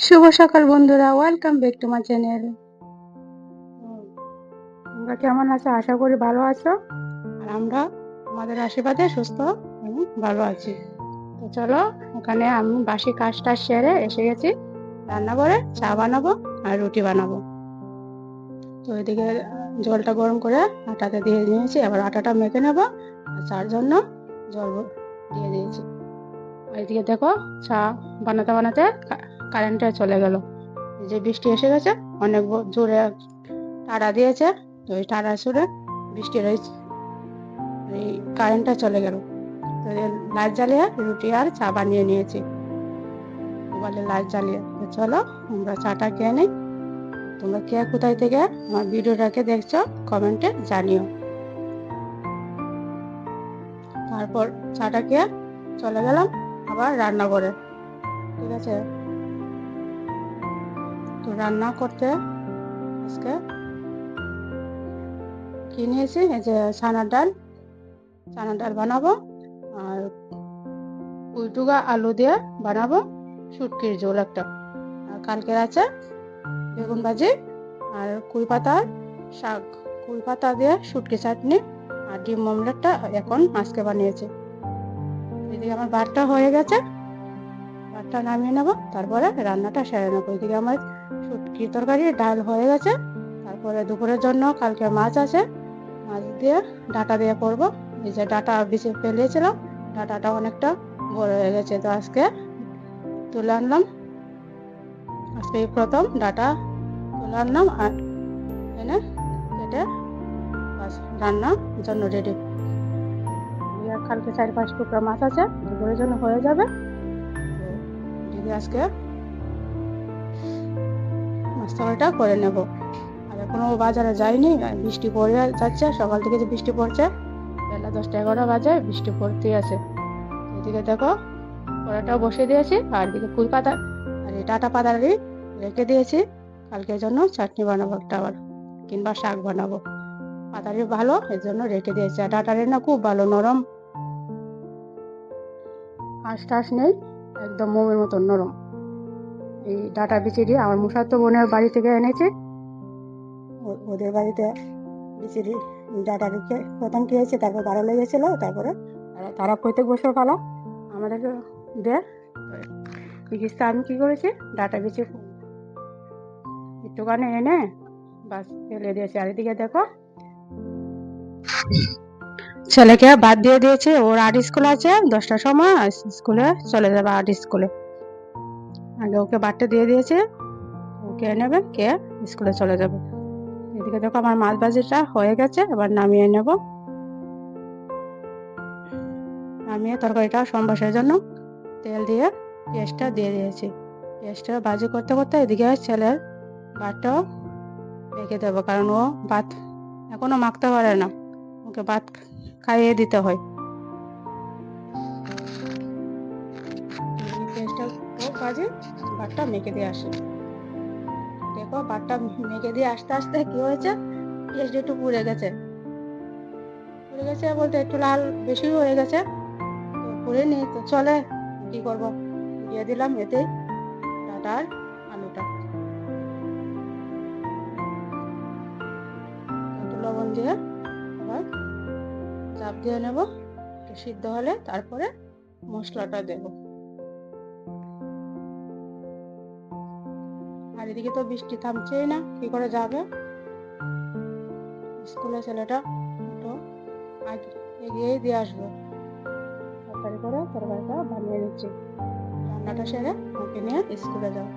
শুভ সকাল বন্ধুরা welcome back to my channel তোমরা কেমন আছো? আশা করি ভালো আছো। আর আমরা আমাদের আশীর্বাদে সুস্থ ভালো আছি। তো চলো ওখানে আমি বাসি কাজটা সেরে এসে গেছি। রান্না করে চা বানাবো আর রুটি বানাবো। তো এদিকে জলটা গরম করে আটাতে দিয়ে নিয়েছি এবার আটাটা মেখে নেব। আর চার জন্য জল দিয়ে দিয়েছি। এদিকে দেখো, চা বানাতে বানাতে কারেন্টটা চলে গেল। এই যে বৃষ্টি এসে গেছে, অনেক জোরে তাড়া দিয়েছে, তো ওই তাড়া সুরে বৃষ্টির ওই এই কারেন্টটা চলে গেল। তো লাইট জ্বালিয়ে রুটি আর চা বানিয়ে নিয়েছি। মোবাইলে লাইট জ্বালিয়ে চলো আমরা চাটা খেয়ে নিই। তোমরা কে কোথায় থেকে আমার ভিডিওটাকে দেখছ কমেন্টে জানিও। তারপর চাটা খেয়ে চলে গেলাম। আবার রান্না করে। ঠিক আছে? তো রান্না করতে আজকে কি নিয়েছি? এই যে ছানার ডাল। ছানার ডাল বানাবো আর কুইটুগা আলু দিয়ে বানাবো শুটকির ঝোল একটা। আর কালকের আছে বেগুন ভাজি আর কুই পাতার শাক। কুই পাতা দিয়ে শুটকি চাটনি আর ডিম অমলেটটা এখন আজকে বানিয়েছি। এদিকে আমার ভাতটা হয়ে গেছে। ভাতটা নামিয়ে নেব, তারপরে রান্নাটা সেরে নেব। এদিকে আমার শুটকি তরকারি, ডাল হয়ে গেছে। তারপরে দুপুরের জন্য কালকে মাছ আছে। মাছ দিয়ে ডাটা দিয়ে করব। এই যে ডাটা বেশি ফেলিয়েছিলাম ডাটাটা অনেকটা বড় হয়ে গেছে। তো আজকে তুলে আনলাম। আজকে প্রথম ডাটা তুলে আনলাম আর এনে কেটে রান্নার জন্য রেডি কালকে চার পাঁচ টুকরা মাছ আছে, দুপুরের জন্য হয়ে যাবে। দিদি আজকে মাছ তরকারিটা করে নেব। আর এখনও বাজারে যাইনি বৃষ্টি পড়ে যাচ্ছে, সকাল থেকে যে বৃষ্টি পড়ছে, বেলা দশটা এগারো বাজে, বৃষ্টি পড়তেই আছে। এদিকে দেখো কড়াটাও বসে দিয়েছি, আর এদিকে ফুল পাতা আর এই টাটা পাতারি রেখে দিয়েছি। কালকের জন্য চাটনি বানাবো একটা আবার, কিংবা শাক বানাবো। পাতারি ভালো, এর জন্য রেখে দিয়েছি। আর ডাটারি না খুব ভালো, নরম। আঁশ টাশ নেই, একদম মোমের মতন নরম। এই ডাটা বিচিরি আমার মুসাত্ত বোনের বাড়ি থেকে এনেছি। ওদের বাড়িতে বিচিরি ডাটা রেখে প্রথম খেয়েছে, তারপর ভালো লেগেছিলো, তারপরে তারা- প্রত্যেক বছর পালা আমাদেরকে দেয় চিকিৎসা আমি কী করেছি? ডাটা বিচি একটুখানি এনে বাস ফেলে দিয়েছি। আর এদিকে দেখো। ছেলেকে বাদ দিয়ে দিয়েছে। ওর আর্ট স্কুল আছে, দশটার সময় স্কুলে চলে যাবে আর্ট স্কুলে আগে ওকে বাড়তে দিয়ে দিয়েছে। ওকে নেবে কে স্কুলে চলে যাবে। এদিকে দেখো আমার মাছ ভাজিটা হয়ে গেছে, এবার নামিয়ে নেব। নামিয়ে তরকারিটা সম্বাসের জন্য তেল দিয়ে পেঁয়াজটা দিয়ে দিয়েছি। পেঁয়াজটা ভাজি করতে করতে এদিকে ছেলের ভাতটাও রেখে দেবো, কারণ ও ভাত এখনও মাখতে পারে না। ওকে ভাত খাইয়ে দিতে হয়। পেঁয়াজটা মেখে দিয়ে আসে। দেখো ভাতটা মেখে দিয়ে আস্তে আস্তে কি হয়েছে? পেঁয়াজটা একটু পুড়ে গেছে। পুড়ে গেছে বলতে একটু লাল বেশি হয়ে গেছে। পুড়ে নি তো চলে, কি করব? দিয়ে দিলাম এতে ডাটা আর আলুটা। একটু লবণ দিয়ে আবার চাপ দিয়ে নেব সিদ্ধ হলে তারপরে মশলাটা দেব। আর এদিকে তো বৃষ্টি থামছেই না, কি করে যাবে? স্কুলে ছেলেটা একটু এগিয়েই দিয়ে আসব। তাড়াতাড়ি করে তরকারিটা বানিয়ে নিচ্ছি। রান্নাটা সেরে ওকে নিয়ে স্কুলে যাব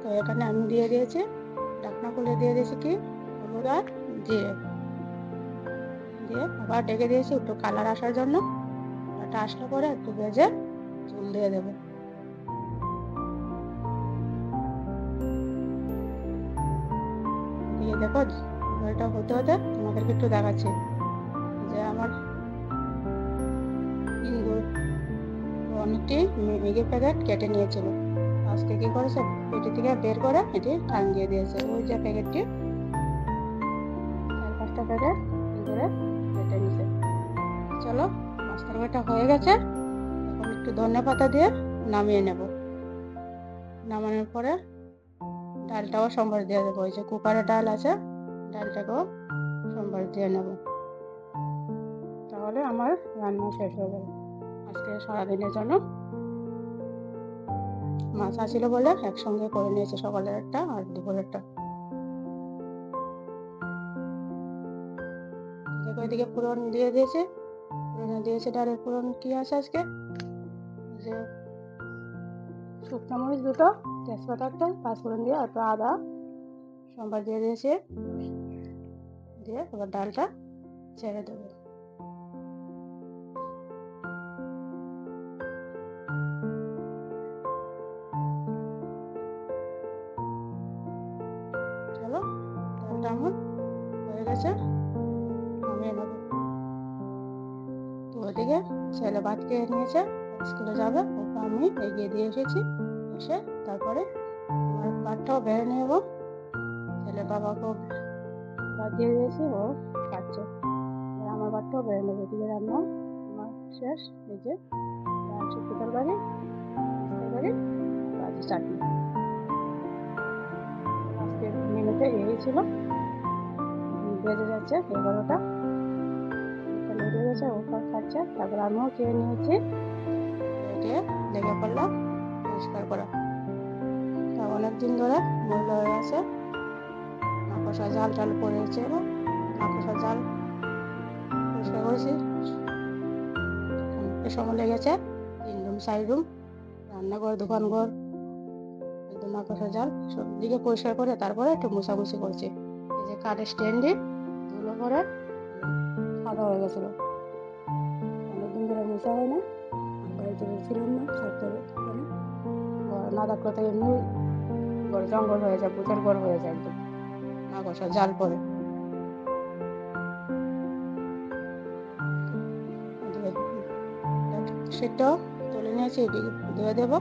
তো এখানে আমি দিয়ে দিয়েছি ঢাকনা খুলে দিয়ে দিয়েছি কি? হলুদ আর জিরে দিয়ে আবার ডেকে দিয়েছি একটু কালার আসার জন্য। ওটা আসলে পরে একটু ভেজে চুল দিয়ে দেবো। দিয়ে দেখো এটা হতে হতে তোমাদেরকে একটু দেখাচ্ছি। যে আমার অনেকটি মেগি প্যাকেট কেটে নিয়েছিল। আজকে কি করেছে? পেটি থেকে বের করে এটি টাঙিয়ে দিয়েছে। ওই যে প্যাকেটটি, চার পাঁচটা প্যাকেট করে কেটে নিছে চলো মাছ তরকারিটা হয়ে গেছে। এখন একটু ধনে পাতা দিয়ে নামিয়ে নেব। নামানোর পরে ডালটাও সম্বার দিয়ে দেবো। ওই যে কুকারে ডাল আছে, ডালটাকেও সম্বার দিয়ে নেব। তাহলে আমার রান্না শেষ হয়ে যাবে। আজকে সারাদিনের জন্য মাছ আসছিল বলে একসঙ্গে করে নিয়েছে সকালের একটা আর দুপুরেরটা দেখো এদিকে পুরন দিয়ে দিয়েছে। পুরনে দিয়েছে ডালের পুরন কি আছে আজকে? যে শুকনো মরিচ দুটো, তেজপাতা একটা, পাঁচ পাঁচফোড়ন দিয়ে একটু আদা। সোমবার দিয়ে দিয়েছে। দিয়ে এবার ডালটা ছেড়ে দেবো। ছেলে ভাত খেয়ে নিয়েছে? স্কুলে যাবে? ওকে আমি এগিয়ে দিয়ে এসেছি। এসে তারপরে আমার ভাতটাও বেড়ে নেব। ছেলে বাবাকেও ভাত দিয়ে দিয়েছি, ও আর আমার ভাতটাও বেড়ে নেব। এদিকে রান্না আমার শেষ। এই যে তরকারি গাছ চাটনি আজকে মেনুতে এই ছিল। বেজে যাচ্ছে এগারোটা। লেগে গেছে ও খাচ্ছে তারপর আমিও খেয়ে নিয়েছি খেয়ে লেগে পড়লাম পরিষ্কার করা তা অনেক দিন ধরে মূল্য হয়ে আছে মাকড়সা জাল টাল পড়েছে মাকড়সা জাল পরিষ্কার করেছি অনেকটা সময় লেগেছে তিন রুম চার রুম রান্নাঘর দোকানঘর একদম মাকড়সা জাল সব দিকে পরিষ্কার করে তারপরে একটু মুছামুছি করছি এই যে কাঠের স্ট্যান্ডে ধুলো করে সাদা হয়ে গেছিল। অনেকদিন ধরে মোছা হয় না, বাড়িতে ছিলাম না সপ্তাহে না থাকলে তো এমনি ঘর জঙ্গল হয়ে যায় ভূতের ঘর হয়ে যায় একদম মাকড়সা জাল পরে সেটাও তুলে নিয়েছি, এদিকে ধুয়ে দেবো।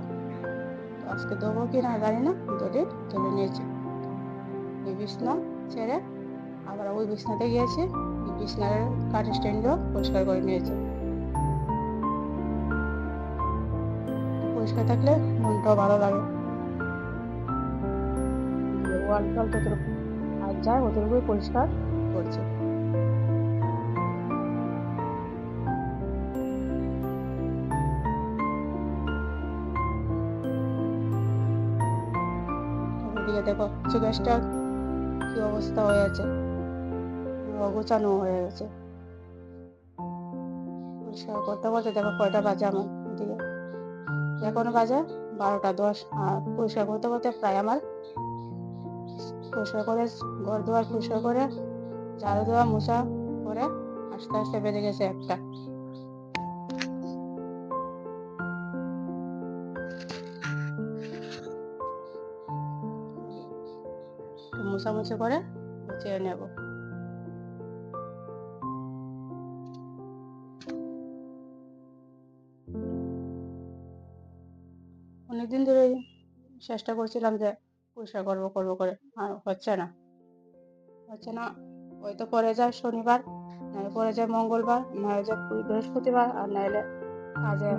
আজকে দেবো কি না জানি না ধরে তুলে নিয়েছি। বিছনা ছেড়ে আবার ওই বিছনাতে গিয়েছি বিছনার কাঠ স্ট্যান্ডও পরিষ্কার করে নিয়েছি। পরিষ্কার থাকলে মনটাও ভালো লাগে। ওয়াল টল যতটুকু আর যায় পরিষ্কার করছে। দেখো কিছু গ্যাসটা কি অবস্থা হয়ে আছে। অগোছানো হয়ে গেছে। পরিষ্কার করতে করতে দেখো কয়টা বাজে আমার এদিকে। এখনও বাজে বারোটা দশ। আর পরিষ্কার করতে করতে প্রায় আমার পরিষ্কার করে ঘর দুয়ার পরিষ্কার করে ঝাড়ু দেওয়া মোছা করে আস্তে আস্তে বেড়ে গেছে একটা। মোছামুছি করে গুছিয়ে নেব। চেষ্টা করছিলাম যে পরিষ্কার করব করব করে। আর হচ্ছে না। হচ্ছে না। ওই তো পরে যায় শনিবার নয় পরে যায় মঙ্গলবার নয় যায় বৃহস্পতিবার, আর নাইলে কাজে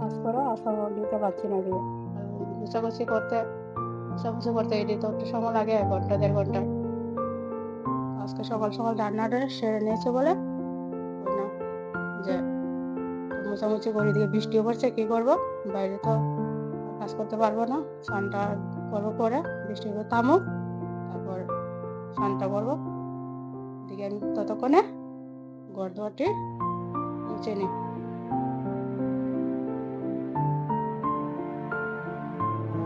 কাজ করে আর সময় দিতে পারছি না দিয়ে গুছাগুছি করতে গুছাগুছি করতে এটি তো একটু সময় লাগে এক ঘণ্টা, দেড় ঘণ্টা। আজকে সকাল সকাল রান্নাটা সেরে নিয়েছে বলে যে মোছামুছি করে দিয়ে বৃষ্টিও পড়ছে, কি করব? বাইরে তো কাজ করতে পারব না। স্নানটা করব পরে, বৃষ্টি করে থামুক, তারপর স্নানটা করব। দিকে আমি ততক্ষণে ঘর দুয়ারটি মুছে নিই।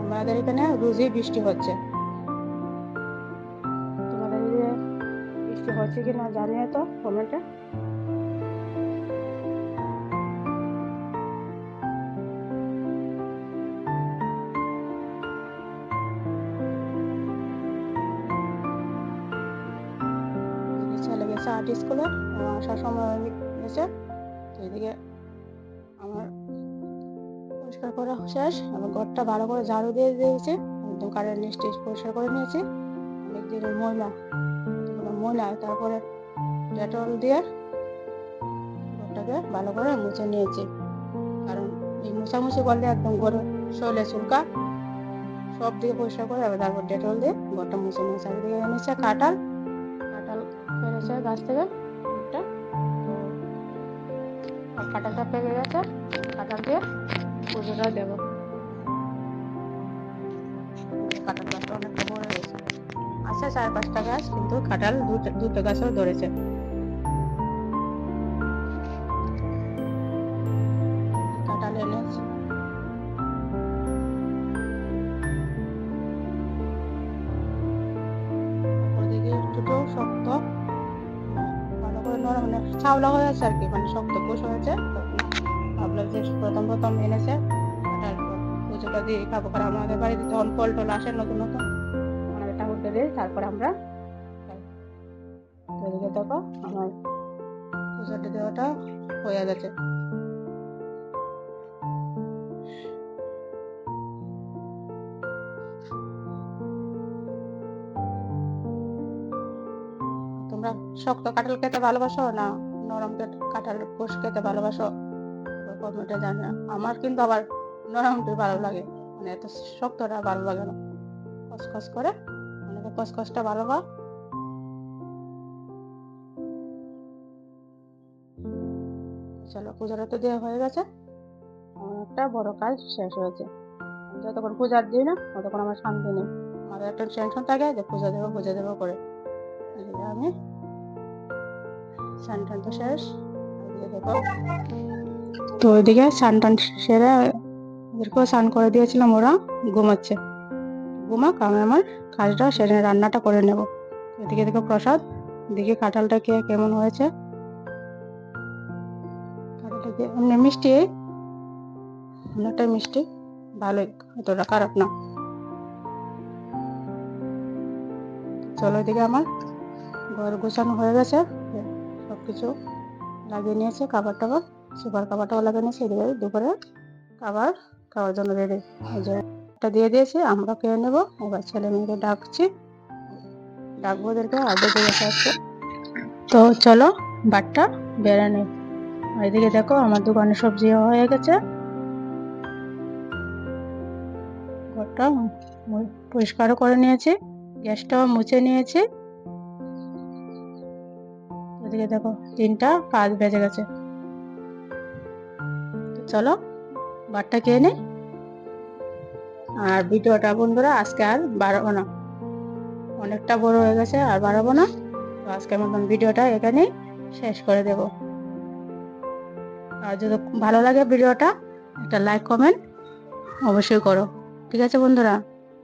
আমাদের এখানে রোজই বৃষ্টি হচ্ছে। তোমাদের বৃষ্টি হচ্ছে কি না জানিয়ে তো কমেন্টে আর্ট স্কুলে ও আসার সময় হয়ে গেছে তো এদিকে আমার পরিষ্কার করা শেষ। আমার ঘরটা ভালো করে ঝাড়ু দিয়ে দিয়েছি। একদম কারেন্ট স্টেজ পরিষ্কার করে নিয়েছি। অনেক দিনের ময়লা ময়লা, তারপরে ডেটল দিয়ে ঘরটাকে ভালো করে মুছে নিয়েছি। কারণ এই মুছামুছি করলে একদম গরু শৈলে চুলকা। সব দিকে পরিষ্কার করে তারপর ডেটল দিয়ে ঘরটা মুছে নিয়ে চারিদিকে এনেছে কাঁঠাল। পেরেছে গাছ থেকে একটা আর কাঁটাটা পেকে গেছে কাঁঠাল দিয়ে পুজোটা দেবো। কাঁঠাল গাছটা অনেকটা বড় হয়েছে আচ্ছা চার পাঁচটা গাছ, কিন্তু দুটো দুটো গাছও ধরেছে। করে মানে চাওলা হয়ে আছে আর কি মানে শক্ত কোষ হয়েছে আপনার যে প্রথম প্রথম এনেছে পুজোটা দিয়ে খাব। কারণ আমাদের বাড়িতে যখন ফল টল আসে নতুন নতুন। আমাদের ঠাকুরকে দিই তারপর আমরা দেখো আমার পুজোটা দেওয়াটা হয়ে গেছে। তোমরা শক্ত কাঁঠাল খেতে ভালোবাসো না নরম কাঠ- কাঁঠাল কোষ খেতে ভালোবাসো? কমেন্টে জানা আমার কিন্তু আবার নরমটাই ভালো লাগে। মানে এত শক্তটা ভালো লাগে না। কসকস করে অনেকে কসকসটা ভালো পাও চলো পূজাটা তো দেওয়া হয়ে গেছে। একটা বড় কাজ শেষ হয়েছে। যতক্ষণ পূজার দিই না, ততক্ষণ আমার শান্তি নেই। আমাদের একটা টেনশন থাকে যে পূজা দেবো পূজা দেবো করে। আমি স্নান টান তো শেষ তো ওইদিকে স্নান টান সেরে ওদেরকেও স্নান করে দিয়েছিলাম, ওরা ঘুমাচ্ছে। ঘুমাক, আমি আমার কাজটা সেরে, রান্নাটা করে নেব। এদিকে দেখো প্রসাদ, দেখি কাঁঠালটা কে, কেমন হয়েছে। কাঁঠালটা কি, এমনি মিষ্টি? অনেকটাই মিষ্টি, ভালোই অতটা খারাপ না। চলো এদিকে আমার ঘর গোছানো হয়ে গেছে। কিছু লাগিয়ে নিয়েছে, খাবার টাবার, সুপার খাবারটাও লাগিয়ে নিয়েছে এদিকে দুপুরে খাবার খাওয়ার জন্য রেডি এই যে একটা দিয়ে দিয়েছি, আমরা খেয়ে নেব, এবার ছেলে মেয়েকে ডাকছি। ডাকবো ওদেরকে আর দিয়ে আসছে তো চলো বাটটা বেড়ে এদিকে দেখো, আমার দোকানে সবজি হয়ে গেছে। ঘরটা পরিষ্কারও করে নিয়েছি, গ্যাসটাও মুছে নিয়েছি। এদিকে দেখো, তিনটা কাজ বেজে গেছে। চলো, বারটা খেয়ে নে। আর ভিডিওটা বন্ধুরা আজকে আর বাড়াবো না। অনেকটা বড় হয়ে গেছে, আর বাড়াবো না। তো আজকের মতন ভিডিওটা এখানেই শেষ করে দেব। আর যদি ভালো লাগে ভিডিওটা, একটা লাইক, কমেন্ট অবশ্যই করো। ঠিক আছে বন্ধুরা,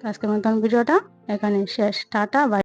আজকের মতন ভিডিওটা এখানে শেষ। টাটা, বাই।